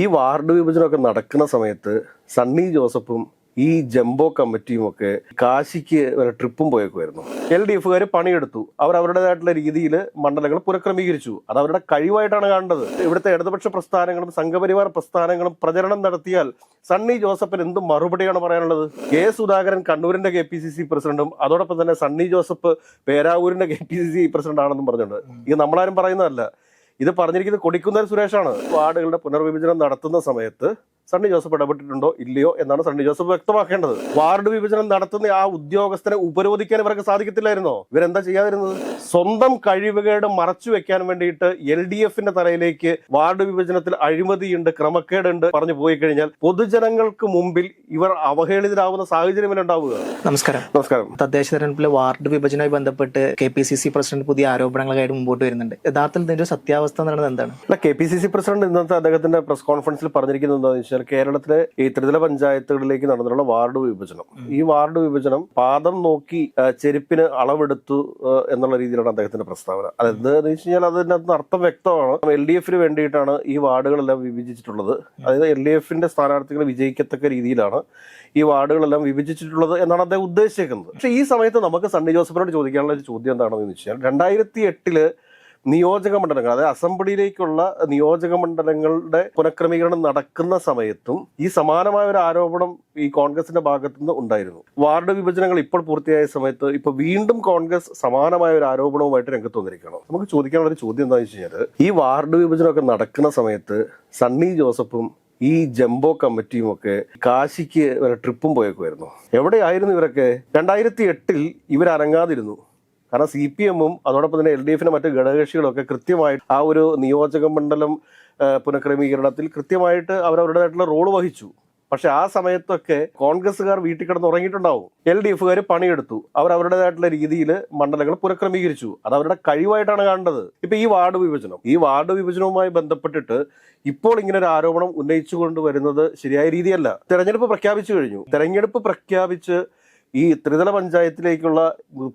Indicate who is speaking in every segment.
Speaker 1: ഈ വാർഡ് വിഭജനമൊക്കെ നടക്കുന്ന സമയത്ത് സണ്ണി ജോസഫും ഈ ജംബോ കമ്മിറ്റിയും ഒക്കെ കാശിക്ക് വരെ ട്രിപ്പും പോയേക്കുമായിരുന്നു എൽ ഡി എഫുകാർ പണിയെടുത്തു. അവർ അവരുടേതായിട്ടുള്ള രീതിയിൽ മണ്ഡലങ്ങൾ പുനഃക്രമീകരിച്ചു. അത് അവരുടെ കഴിവായിട്ടാണ് കാണേണ്ടത്. ഇവിടുത്തെ ഇടതുപക്ഷ പ്രസ്ഥാനങ്ങളും സംഘപരിവാർ പ്രസ്ഥാനങ്ങളും പ്രചരണം നടത്തിയാൽ സണ്ണി ജോസഫിന് എന്ത് മറുപടിയാണ് പറയാനുള്ളത്? കെ സുധാകരൻ കണ്ണൂരിന്റെ കെ പി സി സി പ്രസിഡന്റും അതോടൊപ്പം തന്നെ Sunny Joseph പേരാവൂരിന്റെ K P C C president ആണെന്നും പറഞ്ഞിട്ടുണ്ട് ഇത് നമ്മളാരും പറയുന്നതല്ല. ഇത് പറഞ്ഞിരിക്കുന്നത് കൊടിക്കുന്നൽ സുരേഷാണ്. വാർഡുകളുടെ പുനർവിഭജനം നടത്തുന്ന സമയത്ത് സണ്ണി ജോസഫ് ഇടപെട്ടിട്ടുണ്ടോ? ഇല്ലയോ എന്നാണ് സണ്ണി ജോസഫ് വ്യക്തമാക്കേണ്ടത്. വാർഡ് വിഭജനം നടത്തുന്ന ആ ഉദ്യോഗസ്ഥനെ ഉപരോധിക്കാൻ ഇവർക്ക് സാധിക്കത്തില്ലായിരുന്നോ? ഇവരെന്താ ചെയ്യാതിരുന്നത്? സ്വന്തം കഴിവുകേട് മറച്ചു വെക്കാൻ വേണ്ടിയിട്ട് എൽ ഡി എഫിന്റെ തലയിലേക്ക് വാർഡ് വിഭജനത്തിൽ അഴിമതിയുണ്ട് ക്രമക്കേടുണ്ട് പറഞ്ഞു പോയി കഴിഞ്ഞാൽ പൊതുജനങ്ങൾക്ക് മുമ്പിൽ ഇവർ അവഹേളിതരാകുന്ന സാഹചര്യമല്ല ഉണ്ടാവുക.
Speaker 2: നമസ്കാരം.
Speaker 1: നമസ്കാരം.
Speaker 2: തദ്ദേശ തെരഞ്ഞെടുപ്പിലെ വാർഡ് വിഭജനവുമായി ബന്ധപ്പെട്ട് K P C C president പുതിയ ആരോപണങ്ങളായിട്ട് മുമ്പോട്ട് വരുന്നുണ്ട്. യഥാർത്ഥത്തിൽ ഇതിന്റെ സത്യാവസ്ഥ എന്ന് പറയുന്നത് എന്താണ്?
Speaker 1: അല്ല K P C C president ഇന്നത്തെ അദ്ദേഹത്തിന്റെ പ്രസ് കോൺഫറൻസിൽ പറഞ്ഞിരിക്കുന്നത് എന്താണെന്ന് വെച്ചാൽ കേരളത്തിലെ ഈ ത്രിതല പഞ്ചായത്തുകളിലേക്ക് നടന്നിട്ടുള്ള വാർഡ് വിഭജനം. ഈ വാർഡ് വിഭജനം പാദം നോക്കി ചെരുപ്പിന് അളവെടുത്തു എന്നുള്ള രീതിയിലാണ് അദ്ദേഹത്തിന്റെ പ്രസ്താവന. അതെന്താന്ന് വെച്ച് കഴിഞ്ഞാൽ അതിനകത്ത് അർത്ഥം വ്യക്തമാണ്. എൽ ഡി എഫിന് വേണ്ടിയിട്ടാണ് ഈ വാർഡുകളെല്ലാം വിഭജിച്ചിട്ടുള്ളത്. അതായത് എൽ ഡി എഫിന്റെ സ്ഥാനാർത്ഥികൾ വിജയിക്കത്തക്ക രീതിയിലാണ് ഈ വാർഡുകളെല്ലാം വിഭജിച്ചിട്ടുള്ളത് എന്നാണ് അദ്ദേഹം ഉദ്ദേശിക്കുന്നത് പക്ഷേ ഈ സമയത്ത് നമുക്ക് സണ്ണി ജോസഫിനോട് ചോദിക്കാനുള്ള ഒരു ചോദ്യം എന്താണെന്ന് വെച്ചാൽ രണ്ടായിരത്തി എട്ടിൽ നിയോജക മണ്ഡലങ്ങൾ അതായത് അസംബ്ലിയിലേക്കുള്ള നിയോജക മണ്ഡലങ്ങളുടെ പുനഃക്രമീകരണം നടക്കുന്ന സമയത്തും ഈ സമാനമായ ഒരു ആരോപണം ഈ കോൺഗ്രസിന്റെ ഭാഗത്തു നിന്ന് ഉണ്ടായിരുന്നു. വാർഡ് വിഭജനങ്ങൾ ഇപ്പോൾ പൂർത്തിയായ സമയത്ത് ഇപ്പൊ വീണ്ടും കോൺഗ്രസ് സമാനമായ ഒരു ആരോപണവുമായിട്ട് രംഗത്ത് വന്നിരിക്കണം നമുക്ക് ചോദിക്കാനുള്ള ഒരു ചോദ്യം എന്താണെന്ന് വെച്ച് കഴിഞ്ഞാൽ ഈ വാർഡ് വിഭജനമൊക്കെ നടക്കുന്ന സമയത്ത് സണ്ണി ജോസഫും ഈ ജംബോ കമ്മിറ്റിയും ഒക്കെ കാശിക്ക് ഒരു ട്രിപ്പും പോയൊക്കെ പോയേക്കുമായിരുന്നു എവിടെയായിരുന്നു ഇവരൊക്കെ? രണ്ടായിരത്തി എട്ടിൽ ഇവരനങ്ങാതിരുന്നു. കാരണം സി പി എമ്മും അതോടൊപ്പം തന്നെ എൽ ഡി എഫിന്റെ മറ്റ് ഘടകകക്ഷികളൊക്കെ കൃത്യമായിട്ട് ആ ഒരു നിയോജക മണ്ഡലം പുനഃക്രമീകരണത്തിൽ കൃത്യമായിട്ട് അവരവരുടേതായിട്ടുള്ള റോൾ വഹിച്ചു. പക്ഷെ ആ സമയത്തൊക്കെ കോൺഗ്രസ്സുകാർ വീട്ടിൽ കിടന്ന് ഉറങ്ങിയിട്ടുണ്ടാവും. L D എഫുകാർ പണിയെടുത്തു. അവർ അവരുടേതായിട്ടുള്ള രീതിയിൽ മണ്ഡലങ്ങൾ പുനഃക്രമീകരിച്ചു. അത് അവരുടെ കഴിവായിട്ടാണ് കാണേണ്ടത് ഇപ്പൊ ഈ വാർഡ് വിഭജനം. ഈ വാർഡ് വിഭജനവുമായി ബന്ധപ്പെട്ടിട്ട് ഇപ്പോൾ ഇങ്ങനെ ഒരു ആരോപണം ഉന്നയിച്ചുകൊണ്ട് വരുന്നത് ശരിയായ രീതിയല്ല. തെരഞ്ഞെടുപ്പ് പ്രഖ്യാപിച്ചു കഴിഞ്ഞു. തെരഞ്ഞെടുപ്പ് പ്രഖ്യാപിച്ച് ഈ ത്രിതല പഞ്ചായത്തിലേക്കുള്ള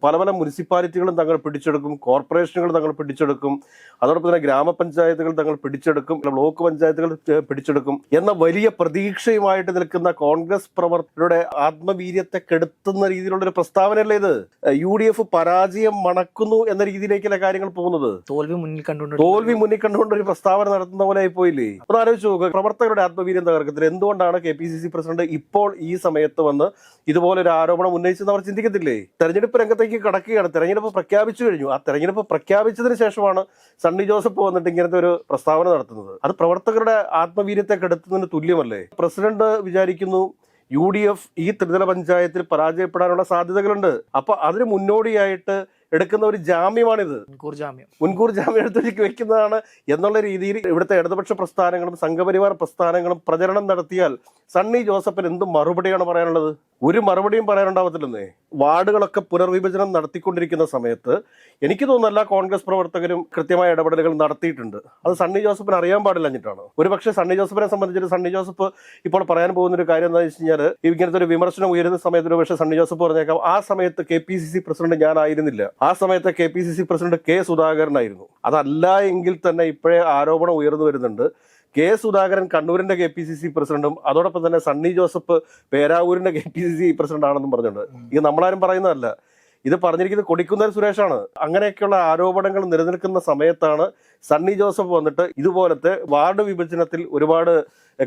Speaker 1: പല പല മുനിസിപ്പാലിറ്റികളും തങ്ങൾ പിടിച്ചെടുക്കും കോർപ്പറേഷനുകൾ തങ്ങൾ പിടിച്ചെടുക്കും അതോടൊപ്പം തന്നെ ഗ്രാമപഞ്ചായത്തുകൾ തങ്ങൾ പിടിച്ചെടുക്കും ബ്ലോക്ക് പഞ്ചായത്തുകൾ പിടിച്ചെടുക്കും എന്ന വലിയ പ്രതീക്ഷയുമായിട്ട് നിൽക്കുന്ന കോൺഗ്രസ് പ്രവർത്തകരുടെ ആത്മവീര്യത്തെ കെടുത്തുന്ന രീതിയിലുള്ള ഒരു പ്രസ്താവനയല്ലേ ഇത്? യു ഡി എഫ് പരാജയം മണക്കുന്നു എന്ന രീതിയിലേക്കല്ല കാര്യങ്ങൾ പോകുന്നത്?
Speaker 2: തോൽവി മുന്നിൽ കണ്ടുകൊണ്ട്
Speaker 1: തോൽവി മുന്നിൽ കണ്ടുകൊണ്ട് ഒരു പ്രസ്താവന നടത്തുന്ന പോലെ ആയി പോയില്ലേ ആലോചിച്ച് നോക്കുക പ്രവർത്തകരുടെ ആത്മവീര്യം തകർക്കത്തിൽ എന്തുകൊണ്ടാണ് K P C C president ഇപ്പോൾ ഈ സമയത്ത് വന്ന് ഇതുപോലെ ഒരു ആരോപണം ഉന്നയിച്ചെന്ന് അവർ ചിന്തിക്കത്തില്ലേ? തെരഞ്ഞെടുപ്പ് രംഗത്തേക്ക് കടക്കുകയാണ്. തെരഞ്ഞെടുപ്പ് പ്രഖ്യാപിച്ചു കഴിഞ്ഞു. ആ തെരഞ്ഞെടുപ്പ് പ്രഖ്യാപിച്ചതിന് ശേഷമാണ് സണ്ണി ജോസഫ് വന്നിട്ട് ഇങ്ങനത്തെ ഒരു പ്രസ്താവന നടത്തുന്നത്. അത് പ്രവർത്തകരുടെ ആത്മവീര്യത്തെ കെടുത്തുന്നതിന് തുല്യമല്ലേ? പ്രസിഡന്റ് വിചാരിക്കുന്നു യു ഡി എഫ് ഈ ത്രിതല പഞ്ചായത്തിൽ പരാജയപ്പെടാനുള്ള സാധ്യതകളുണ്ട്. അപ്പൊ അതിന് മുന്നോടിയായിട്ട് എടുക്കുന്ന ഒരു ജാമ്യമാണിത്.
Speaker 2: മുൻകൂർ ജാമ്യം.
Speaker 1: മുൻകൂർ ജാമ്യം എടുത്തേക്ക് വെക്കുന്നതാണ് എന്നുള്ള രീതിയിൽ ഇവിടുത്തെ ഇടതുപക്ഷ പ്രസ്ഥാനങ്ങളും സംഘപരിവാർ പ്രസ്ഥാനങ്ങളും പ്രചരണം നടത്തിയാൽ സണ്ണി ജോസഫിന് എന്ത് മറുപടിയാണ് പറയാനുള്ളത്? ഒരു മറുപടിയും പറയാനുണ്ടാവത്തില്ലെന്നേ. വാർഡുകളൊക്കെ പുനർവിഭജനം നടത്തിക്കൊണ്ടിരിക്കുന്ന സമയത്ത് എനിക്ക് തോന്നുന്നല്ല കോൺഗ്രസ് പ്രവർത്തകരും കൃത്യമായ ഇടപെടലുകൾ നടത്തിയിട്ടുണ്ട്. അത് സണ്ണി ജോസഫിന് അറിയാൻ പാടില്ലഞ്ഞിട്ടാണ് ഒരു പക്ഷേ സണ്ണി ജോസഫിനെ സംബന്ധിച്ചിട്ട് സണ്ണി ജോസഫ് ഇപ്പോൾ പറയാൻ പോകുന്ന ഒരു കാര്യം എന്താണെന്ന് വെച്ച് കഴിഞ്ഞാൽ ഇങ്ങനത്തെ ഒരു വിമർശനം ഉയരുന്ന സമയത്ത് ഒരു പക്ഷേ സണ്ണി ജോസഫ് പറഞ്ഞേക്കാം ആ സമയത്ത് K P C C president ഞാനായിരുന്നില്ല ആ സമയത്ത് K P C C president K സുധാകരനായിരുന്നു. അതല്ല എങ്കിൽ തന്നെ ഇപ്പോഴേ ആരോപണം ഉയർന്നു വരുന്നുണ്ട്. കെ സുധാകരൻ കണ്ണൂരിന്റെ കെ പി സി സി പ്രസിഡന്റും അതോടൊപ്പം തന്നെ Sunny Joseph പേരാവൂരിന്റെ K P C C president ആണെന്നും പറഞ്ഞിട്ടുണ്ട് ഇത് നമ്മളാരും പറയുന്നതല്ല. ഇത് പറഞ്ഞിരിക്കുന്നത് കൊടിക്കുന്നേൽ സുരേഷാണ്. അങ്ങനെയൊക്കെയുള്ള ആരോപണങ്ങൾ നിലനിൽക്കുന്ന സമയത്താണ് സണ്ണി ജോസഫ് വന്നിട്ട് ഇതുപോലത്തെ വാർഡ് വിഭജനത്തിൽ ഒരുപാട്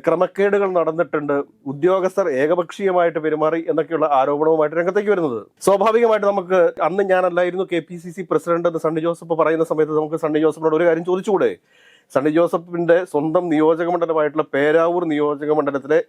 Speaker 1: ക്രമക്കേടുകൾ നടന്നിട്ടുണ്ട്. ഉദ്യോഗസ്ഥർ ഏകപക്ഷീയമായിട്ട് പെരുമാറി എന്നൊക്കെയുള്ള ആരോപണവുമായിട്ട് രംഗത്തേക്ക് വരുന്നത്. സ്വാഭാവികമായിട്ട് നമുക്ക് അന്ന് ഞാനല്ലായിരുന്നു K P C C president എന്ന് സണ്ണി ജോസഫ് പറയുന്ന സമയത്ത് നമുക്ക് സണ്ണി ജോസഫിനോട് ഒരു കാര്യം ചോദിച്ചുകൂടെ? സണ്ണി ജോസഫിന്റെ സ്വന്തം നിയോജക മണ്ഡലമായിട്ടുള്ള പേരാവൂർ നിയോജക മണ്ഡലത്തിലെ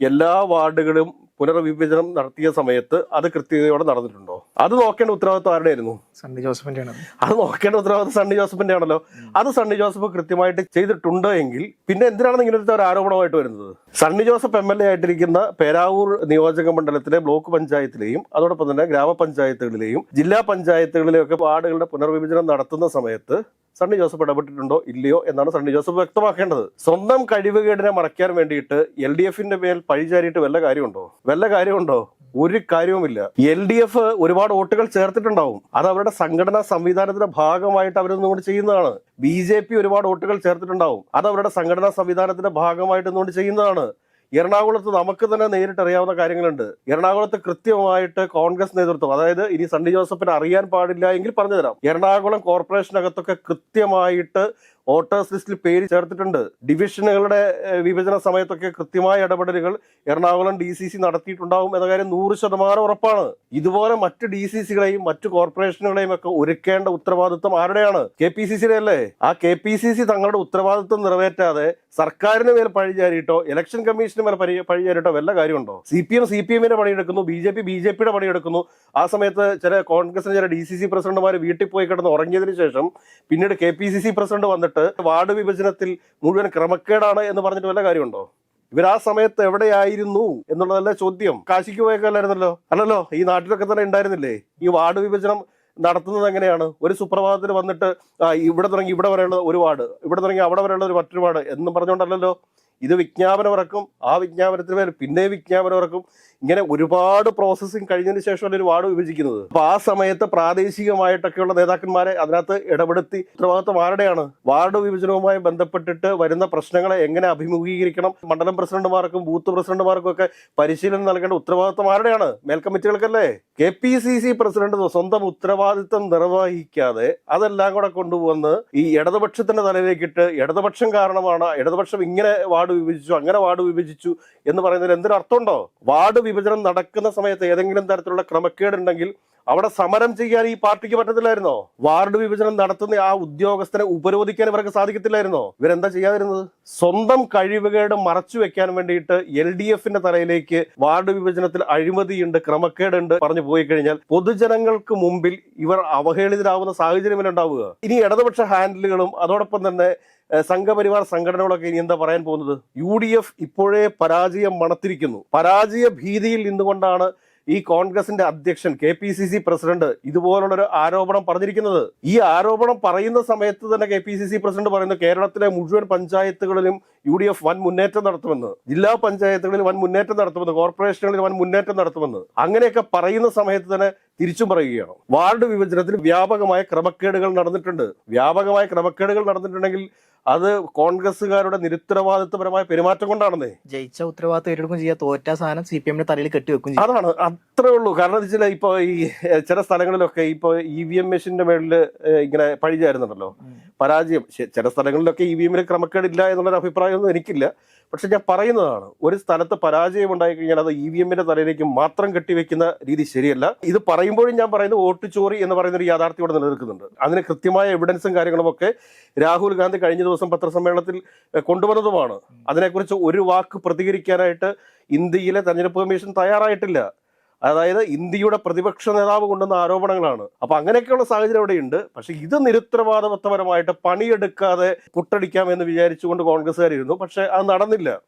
Speaker 1: എല്ലാ വാർഡുകളും പുനർവിഭജനം നടത്തിയ സമയത്ത് അത് കൃത്യതയോടെ നടന്നിട്ടുണ്ടോ? അത് നോക്കേണ്ട ഉത്തരവാദിത്വം ആരുടെയായിരുന്നു?
Speaker 2: സണ്ണി ജോസഫിന്റെ
Speaker 1: അത് നോക്കേണ്ട ഉത്തരവാദിത്വം സണ്ണി ജോസഫിന്റെ ആണല്ലോ അത് സണ്ണി ജോസഫ് കൃത്യമായിട്ട് ചെയ്തിട്ടുണ്ട് എങ്കിൽ പിന്നെ എന്തിനാണ് ഇങ്ങനത്തെ ഒരു ആരോപണമായിട്ട് വരുന്നത്? Sunny Joseph M L A ആയിട്ടിരിക്കുന്ന പേരാവൂർ നിയോജക മണ്ഡലത്തിലെ ബ്ലോക്ക് പഞ്ചായത്തിലെയും അതോടൊപ്പം തന്നെ ഗ്രാമപഞ്ചായത്തുകളിലെയും ജില്ലാ പഞ്ചായത്തുകളിലെയും ഒക്കെ വാർഡുകളുടെ പുനർവിഭജനം നടത്തുന്ന സമയത്ത് സണ്ണി ജോസഫ് ഇടപെട്ടിട്ടുണ്ടോ ഇല്ലയോ എന്നാണ് സണ്ണി ജോസഫ് വ്യക്തമാക്കേണ്ടത്. സ്വന്തം കഴിവുകേടിനെ മറയ്ക്കാൻ വേണ്ടിയിട്ട് എൽ ഡി എഫിന്റെ മേൽ പഴിചാരിയിട്ട് വല്ല കാര്യമുണ്ടോ? വല്ല കാര്യമുണ്ടോ? ഒരു കാര്യവുമില്ല. എൽ ഡി എഫ് ഒരുപാട് വോട്ടുകൾ ചേർത്തിട്ടുണ്ടാവും. അത് അവരുടെ സംഘടനാ സംവിധാനത്തിന്റെ ഭാഗമായിട്ട് അവരൊന്നും കൊണ്ട് ചെയ്യുന്നതാണ്. ബി ജെ പി ഒരുപാട് വോട്ടുകൾ ചേർത്തിട്ടുണ്ടാവും. അത് അവരുടെ സംഘടനാ സംവിധാനത്തിന്റെ ഭാഗമായിട്ട് ഇന്നുകൊണ്ട് ചെയ്യുന്നതാണ്. എറണാകുളത്ത് നമുക്ക് തന്നെ നേരിട്ട് അറിയാവുന്ന കാര്യങ്ങളുണ്ട്. എറണാകുളത്ത് കൃത്യമായിട്ട് കോൺഗ്രസ് നേതൃത്വം അതായത് ഇനി സണ്ണി ജോസഫിന് അറിയാൻ പാടില്ല എങ്കിൽ പറഞ്ഞുതരാം. എറണാകുളം കോർപ്പറേഷനകത്തൊക്കെ കൃത്യമായിട്ട് വോട്ടേഴ്സ് ലിസ്റ്റിൽ പേര് ചേർത്തിട്ടുണ്ട്. ഡിവിഷനുകളുടെ വിഭജന സമയത്തൊക്കെ കൃത്യമായ ഇടപെടലുകൾ എറണാകുളം ഡി സി സി നടത്തിയിട്ടുണ്ടാവും എന്ന കാര്യം നൂറ് ശതമാനം ഉറപ്പാണ്. ഇതുപോലെ മറ്റ് ഡി സി സികളെയും മറ്റു കോർപ്പറേഷനുകളെയും ഒക്കെ ഒരുക്കേണ്ട ഉത്തരവാദിത്വം ആരുടെയാണ്? കെ പി സി സിയുടെ അല്ലേ ആ കെ പി സി സി തങ്ങളുടെ ഉത്തരവാദിത്വം നിറവേറ്റാതെ സർക്കാരിന് മേൽ പഴിചാരിയിട്ടോ ഇലക്ഷൻ കമ്മീഷന് മേൽ പഴി പഴിചാരിയിട്ടോ വല്ല കാര്യമുണ്ടോ? C P M C P എമ്മിന്റെ പണിയെടുക്കുന്നു B J P B J പിയുടെ പണിയെടുക്കുന്നു. ആ സമയത്ത് ചില കോൺഗ്രസിന് ചില ഡി സി സി പ്രസിഡന്റുമാർ വീട്ടിൽ പോയി കിടന്ന് ഉറങ്ങിയതിനു ശേഷം പിന്നീട് K P C C president വന്നിട്ട് വാർഡ് വിഭജനത്തിൽ മുഴുവൻ ക്രമക്കേടാണ് എന്ന് പറഞ്ഞിട്ട് വല്ല കാര്യമുണ്ടോ? ഇവർ ആ സമയത്ത് എവിടെയായിരുന്നു എന്നുള്ളതല്ല ചോദ്യം. കാശിക്ക് പോയേക്കല്ലായിരുന്നല്ലോ? അല്ലല്ലോ ഈ നാട്ടിലൊക്കെ തന്നെ ഉണ്ടായിരുന്നില്ലേ? ഈ വാർഡ് വിഭജനം നടത്തുന്നത് എങ്ങനെയാണ്? ഒരു സുപ്രഭാതത്തിൽ വന്നിട്ട് ഇവിടെ തുടങ്ങി ഇവിടെ വരെയുള്ള ഒരു വാർഡ് ഇവിടെ തുടങ്ങി അവിടെ വരെയുള്ള ഒരു മറ്റൊരു വാർഡ് എന്നും പറഞ്ഞുകൊണ്ടല്ലല്ലോ? ഇത് വിജ്ഞാപനം ഇറക്കും ആ വിജ്ഞാപനത്തിന് മേൽ പിന്നെ വിജ്ഞാപനം ഇറക്കും ഇങ്ങനെ ഒരുപാട് പ്രോസസ്സിങ് കഴിഞ്ഞതിന് ശേഷമാണ് ഒരു വാർഡ് വിഭജിക്കുന്നത്. അപ്പൊ ആ സമയത്ത് പ്രാദേശികമായിട്ടൊക്കെയുള്ള നേതാക്കന്മാരെ അതിനകത്ത് ഇടപെടുത്തി ഉത്തരവാദിത്വം ആരുടെയാണ്? വാർഡ് വിഭജനവുമായി ബന്ധപ്പെട്ടിട്ട് വരുന്ന പ്രശ്നങ്ങളെ എങ്ങനെ അഭിമുഖീകരിക്കണം? മണ്ഡലം പ്രസിഡന്റുമാർക്കും ബൂത്ത് പ്രസിഡന്റുമാർക്കും ഒക്കെ പരിശീലനം നൽകേണ്ട ഉത്തരവാദിത്വം ആരുടെയാണ്? മേൽക്കമ്മിറ്റികൾക്കല്ലേ K P C C president സ്വന്തം ഉത്തരവാദിത്വം നിർവഹിക്കാതെ അതെല്ലാം കൂടെ കൊണ്ടുവന്ന് ഈ ഇടതുപക്ഷത്തിന്റെ തലയിലേക്കിട്ട് ഇടതുപക്ഷം കാരണമാണ് ഇടതുപക്ഷം ഇങ്ങനെ വാർഡ് വിഭജിച്ചു അങ്ങനെ വാർഡ് വിഭജിച്ചു എന്ന് പറയുന്നതിൽ എന്തൊരു അർത്ഥമുണ്ടോ? വാർഡ് വിഭജനം നടക്കുന്ന സമയത്ത് ഏതെങ്കിലും തരത്തിലുള്ള ക്രമക്കേടുണ്ടെങ്കിൽ അവിടെ സമരം ചെയ്യാൻ ഈ പാർട്ടിക്ക് പറ്റത്തില്ലായിരുന്നോ? വാർഡ് വിഭജനം നടത്തുന്ന ആ ഉദ്യോഗസ്ഥനെ ഉപരോധിക്കാൻ ഇവർക്ക് സാധിക്കത്തില്ലായിരുന്നോ? ഇവരെന്താ ചെയ്യാതിരുന്നത്? സ്വന്തം കഴിവുകേട് മറച്ചു വെക്കാൻ വേണ്ടിയിട്ട് എൽ ഡി എഫിന്റെ തലയിലേക്ക് വാർഡ് വിഭജനത്തിൽ അഴിമതിയുണ്ട് ക്രമക്കേടുണ്ട് പറഞ്ഞു പോയി കഴിഞ്ഞാൽ പൊതുജനങ്ങൾക്ക് മുമ്പിൽ ഇവർ അവഹേളിതരാകുന്ന സാഹചര്യം ഉണ്ടാവുക? ഇനി ഇടതുപക്ഷ ഹാൻഡിലുകളും അതോടൊപ്പം തന്നെ സംഘപരിവാർ സംഘടനകളൊക്കെ ഇനി എന്താ പറയാൻ പോകുന്നത്? യു ഡി എഫ് ഇപ്പോഴേ പരാജയം മണത്തിരിക്കുന്നു. പരാജയ ഭീതിയിൽ നിന്നുകൊണ്ടാണ് ഈ കോൺഗ്രസിന്റെ അധ്യക്ഷൻ K P C C president ഇതുപോലുള്ളൊരു ആരോപണം പറഞ്ഞിരിക്കുന്നത്. ഈ ആരോപണം പറയുന്ന സമയത്ത് തന്നെ K P C C president പറയുന്നത് കേരളത്തിലെ മുഴുവൻ പഞ്ചായത്തുകളിലും യു ഡി എഫ് വൻ മുന്നേറ്റം നടത്തുമെന്ന്. ജില്ലാ പഞ്ചായത്തുകളിൽ വൻ മുന്നേറ്റം നടത്തുമെന്ന് കോർപ്പറേഷനുകളിൽ വൻ മുന്നേറ്റം നടത്തുമെന്ന്. അങ്ങനെയൊക്കെ പറയുന്ന സമയത്ത് തന്നെ തിരിച്ചും പറയുകയാണ്. വാർഡ് വിഭജനത്തിൽ വ്യാപകമായ ക്രമക്കേടുകൾ നടന്നിട്ടുണ്ട്. വ്യാപകമായ ക്രമക്കേടുകൾ നടന്നിട്ടുണ്ടെങ്കിൽ അത് കോൺഗ്രസ്സുകാരുടെ നിരുത്തരവാദിത്വപരമായ പെരുമാറ്റം കൊണ്ടാണെന്നേ.
Speaker 2: ജയിച്ച ഉത്തരവാദിത്വം ഏറ്റെടുക്കും ചെയ്യാ. തോറ്റ സാധനം സി പി എമ്മിന്റെ തലയിൽ കെട്ടിവെക്കും
Speaker 1: അതാണ്. അത്രേ ഉള്ളൂ. കാരണം വെച്ചാൽ ഇപ്പൊ ഈ ചില സ്ഥലങ്ങളിലൊക്കെ ഇപ്പൊ ഇ വി എം മെഷീന്റെ മേളിൽ ഇങ്ങനെ പഴിചായിരുന്നുണ്ടല്ലോ പരാജയം. ചില സ്ഥലങ്ങളിലൊക്കെ ഇ വി എമ്മിന് ക്രമക്കേടില്ല എന്നുള്ളൊരു അഭിപ്രായമൊന്നും എനിക്കില്ല. പക്ഷെ ഞാൻ പറയുന്നതാണ്. ഒരു സ്ഥലത്ത് പരാജയം ഉണ്ടായി കഴിഞ്ഞാൽ അത് ഇ വി എമ്മിന്റെ തലയിലേക്ക് മാത്രം കെട്ടിവെക്കുന്ന രീതി ശരിയല്ല. ഇത് പറയുമ്പോഴും ഞാൻ പറയുന്നത് വോട്ട് ചോറി എന്ന് പറയുന്ന ഒരു യാഥാർത്ഥ്യം ഇവിടെ നിലനിൽക്കുന്നുണ്ട്. അതിന് കൃത്യമായ എവിഡൻസും കാര്യങ്ങളും ഒക്കെ രാഹുൽ ഗാന്ധി കഴിഞ്ഞ ദിവസം പത്രസമ്മേളനത്തിൽ കൊണ്ടുവന്നതുമാണ്. അതിനെക്കുറിച്ച് ഒരു വാക്ക് പ്രതികരിക്കാനായിട്ട് ഇന്ത്യയിലെ തെരഞ്ഞെടുപ്പ് കമ്മീഷൻ തയ്യാറായിട്ടില്ല. അതായത് ഇന്ത്യയുടെ പ്രതിപക്ഷ നേതാവ് കൊണ്ടുവന്ന ആരോപണങ്ങളാണ്. അപ്പൊ അങ്ങനെയൊക്കെയുള്ള സാഹചര്യം അവിടെയുണ്ട്. പക്ഷെ ഇത് നിരുത്തരവാദപരമായിട്ട് പണിയെടുക്കാതെ പുട്ടടിക്കാമെന്ന് വിചാരിച്ചുകൊണ്ട് കോൺഗ്രസ്സുകാരിരുന്നു. പക്ഷെ അത് നടന്നില്ല.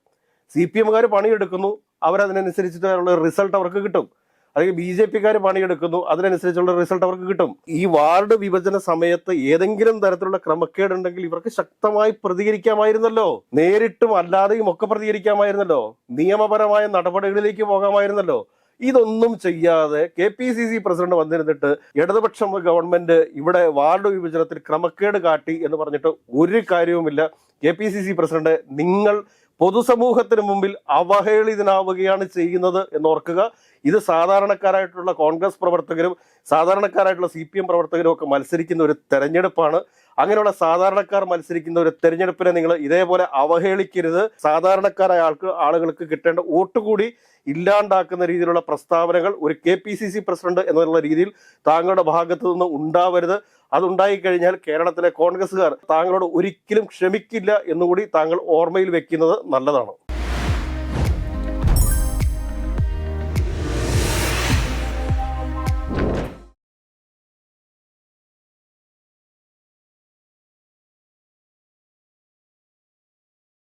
Speaker 1: സി പി എമ്മുകാർ പണിയെടുക്കുന്നു. അവരതിനനുസരിച്ചിട്ടുള്ള റിസൾട്ട് അവർക്ക് കിട്ടും. അല്ലെങ്കിൽ ബി ജെ പിക്കാർ പണിയെടുക്കുന്നു. അതിനനുസരിച്ചുള്ള റിസൾട്ട് അവർക്ക് കിട്ടും. ഈ വാർഡ് വിഭജന സമയത്ത് ഏതെങ്കിലും തരത്തിലുള്ള ക്രമക്കേടുണ്ടെങ്കിൽ ഇവർക്ക് ശക്തമായി പ്രതികരിക്കാമായിരുന്നല്ലോ. നേരിട്ടും അല്ലാതെയും ഒക്കെ പ്രതികരിക്കാമായിരുന്നല്ലോ. നിയമപരമായ നടപടികളിലേക്ക് പോകാമായിരുന്നല്ലോ. ഇതൊന്നും ചെയ്യാതെ K P C C president വന്നിരുന്നിട്ട് ഇടതുപക്ഷ ഗവൺമെന്റ് ഇവിടെ വാർഡ് വിഭജനത്തിൽ ക്രമക്കേട് കാട്ടി എന്ന് പറഞ്ഞിട്ട് ഒരു കാര്യവുമില്ല. K P C C president നിങ്ങൾ പൊതുസമൂഹത്തിന് മുമ്പിൽ അവഹേളിതനാവുകയാണ് ചെയ്യുന്നത് എന്ന് ഓർക്കുക. ഇത് സാധാരണക്കാരായിട്ടുള്ള കോൺഗ്രസ് പ്രവർത്തകരും സാധാരണക്കാരായിട്ടുള്ള സി പി എം പ്രവർത്തകരും ഒക്കെ മത്സരിക്കുന്ന ഒരു തെരഞ്ഞെടുപ്പാണ്. അങ്ങനെയുള്ള സാധാരണക്കാർ മത്സരിക്കുന്ന ഒരു തെരഞ്ഞെടുപ്പിനെ നിങ്ങൾ ഇതേപോലെ അവഹേളിക്കരുത്. സാധാരണക്കാരായ ആൾക്ക് ആളുകൾക്ക് കിട്ടേണ്ട വോട്ട് കൂടി ഇല്ലാണ്ടാക്കുന്ന രീതിയിലുള്ള പ്രസ്താവനകൾ ഒരു K P C C president എന്നുള്ള രീതിയിൽ താങ്കളുടെ ഭാഗത്തു നിന്ന് ഉണ്ടാവരുത്. അതുണ്ടായി കഴിഞ്ഞാൽ കേരളത്തിലെ കോൺഗ്രസ്സുകാർ താങ്കളോട് ഒരിക്കലും ക്ഷമിക്കില്ല എന്നുകൂടി താങ്കൾ ഓർമ്മയിൽ വെക്കുന്നത് നല്ലതാണ്.